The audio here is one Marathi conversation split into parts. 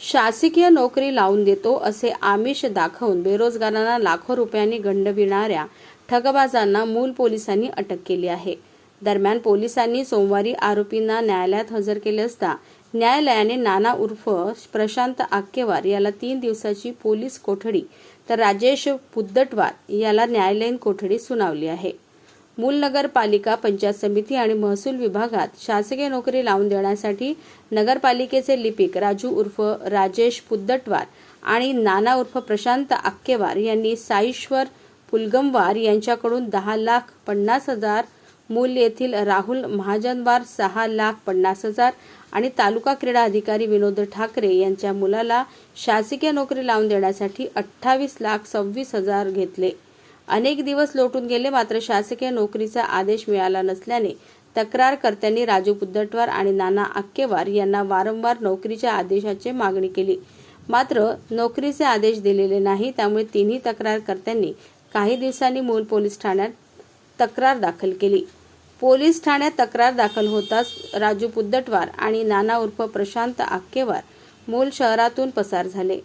शासकीय नोकरी लावून देतो असे आमिष दाखवून बेरोजगारांना लाखो रुपयांनी गंडविणाऱ्या ठगबाजांना मूल पोलिसांनी अटक केली आहे. दरम्यान पोलिसांनी सोमवारी आरोपींना न्यायालयात हजर केले असता न्यायालयाने नाना उर्फ प्रशांत आक्केवार याला तीन दिवसाची पोलीस कोठडी तर राजेश पुद्दटवार याला न्यायालयीन कोठडी सुनावली आहे. मूल नगरपालिका पंचायत समिती आणि महसूल विभागात शासकीय नोकरी लावून देण्यासाठी नगरपालिकेचे लिपिक राजू उर्फ राजेश पुद्दटवार आणि नाना उर्फ प्रशांत आक्केवार यांनी साईश्वर पुलगमवार यांच्याकडून दहा लाख पन्नास हजार मूल येथील राहुल महाजनवार सहा लाख पन्नास हजार आणि तालुका क्रीडा अधिकारी विनोद ठाकरे यांच्या मुलाला शासकीय नोकरी लावून देण्यासाठी अठ्ठावीस लाख सव्वीस हजार घेतले. अनेक दिवस लोटून गेले मात्र शासकीय नोकरीचा आदेश मिळाला नसल्याने तक्रारकर्त्यांनी राजू पुद्दटवार आणि नाना आक्केवार यांना वारंवार नोकरीच्या आदेशाची मागणी केली. मात्र नोकरीचे आदेश दिलेले नाही त्यामुळे तिन्ही तक्रारकर्त्यांनी काही दिवसांनी मूल पोलीस ठाण्यात तक्रार दाखल केली. पोलीस ठाण्यात तक्रार दाखल होताच राजू पुद्दटवार आणि नाना उर्फ प्रशांत आक्केवार मूल शहरातून पसार झाले.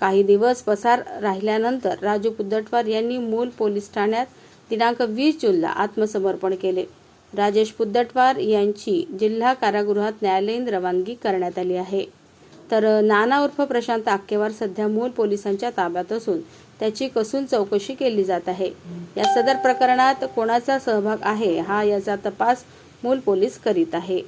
काही दिवस पसार राहिल्यानंतर राजू पुद्दटवार यांनी मूल पोलीस ठाण्यात दिनांक वीस जूनला आत्मसमर्पण केले. राजेश पुद्दटवार यांची जिल्हा कारागृहात न्यायालयीन रवानगी करण्यात आली आहे. तर नाना उर्फ प्रशांत आक्केवार सध्या मूल पोलिसांच्या ताब्यात असून त्याची कसून चौकशी केली जात आहे. या सदर प्रकरणात कोणाचा सहभाग आहे हा याचा तपास मूल पोलीस करीत आहे.